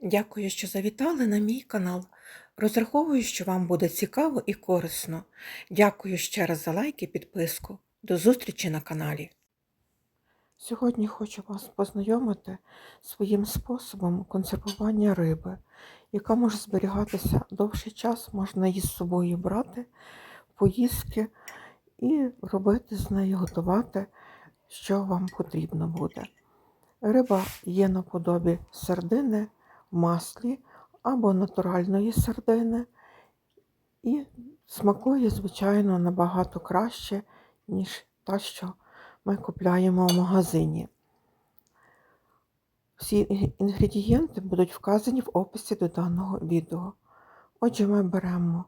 Дякую, що завітали на мій канал. Розраховую, що вам буде цікаво і корисно. Дякую ще раз за лайк і підписку. До зустрічі на каналі. Сьогодні хочу вас познайомити своїм способом консервування риби, яка може зберігатися довший час, можна її з собою брати поїздки і робити з нею, готувати, що вам потрібно буде. Риба є наподобі сардини в маслі або натуральної сардини і смакує, звичайно, набагато краще, ніж та, що ми купляємо в магазині. Всі інгредієнти будуть вказані в описі до даного відео. Отже, ми беремо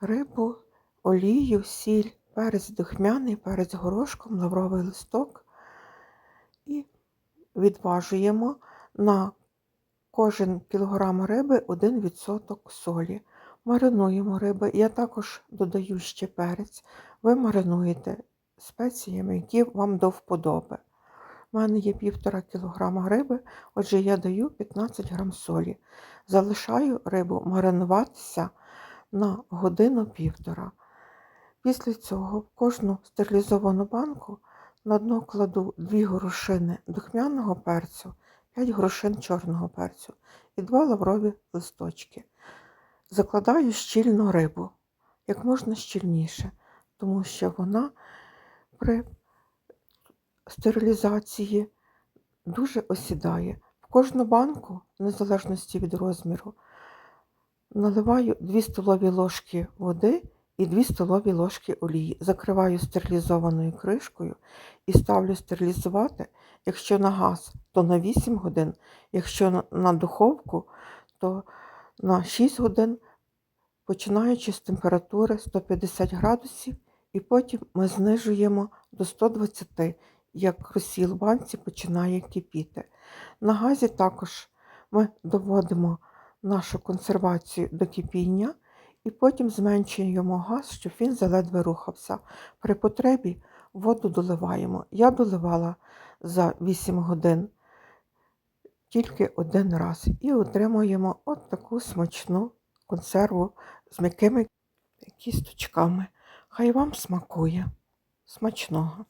рибу, олію, сіль, перець духмяний, перець горошком, лавровий листок і відважуємо на кожен кілограм риби 1% солі. Маринуємо риби. Я також додаю ще перець. Ви маринуєте спеціями, які вам до вподоби. У мене є 1,5 кг риби, отже, я даю 15 г солі. Залишаю рибу маринуватися на годину-півтора. Після цього в кожну стерилізовану банку на дно кладу 2 горошини духмяного перцю, 5 горошин чорного перцю і 2 лаврові листочки. Закладаю щільно рибу, як можна щільніше, тому що вона при стерилізації дуже осідає. В кожну банку, в незалежності від розміру, наливаю 2 столові ложки води і 2 столові ложки олії. Закриваю стерилізованою кришкою і ставлю стерилізувати. Якщо на газ, то на 8 годин, якщо на- духовку, то на 6 годин, починаючи з температури 150 градусів, і потім ми знижуємо до 120, як розсіл банці починає кипіти. На газі також ми доводимо нашу консервацію до кипіння і потім зменшуємо газ, щоб він заледве рухався. При потребі воду доливаємо. Я доливала за 8 годин тільки один раз і отримуємо от таку смачну консерву з м'якими кісточками. Хай вам смакує. Смачного!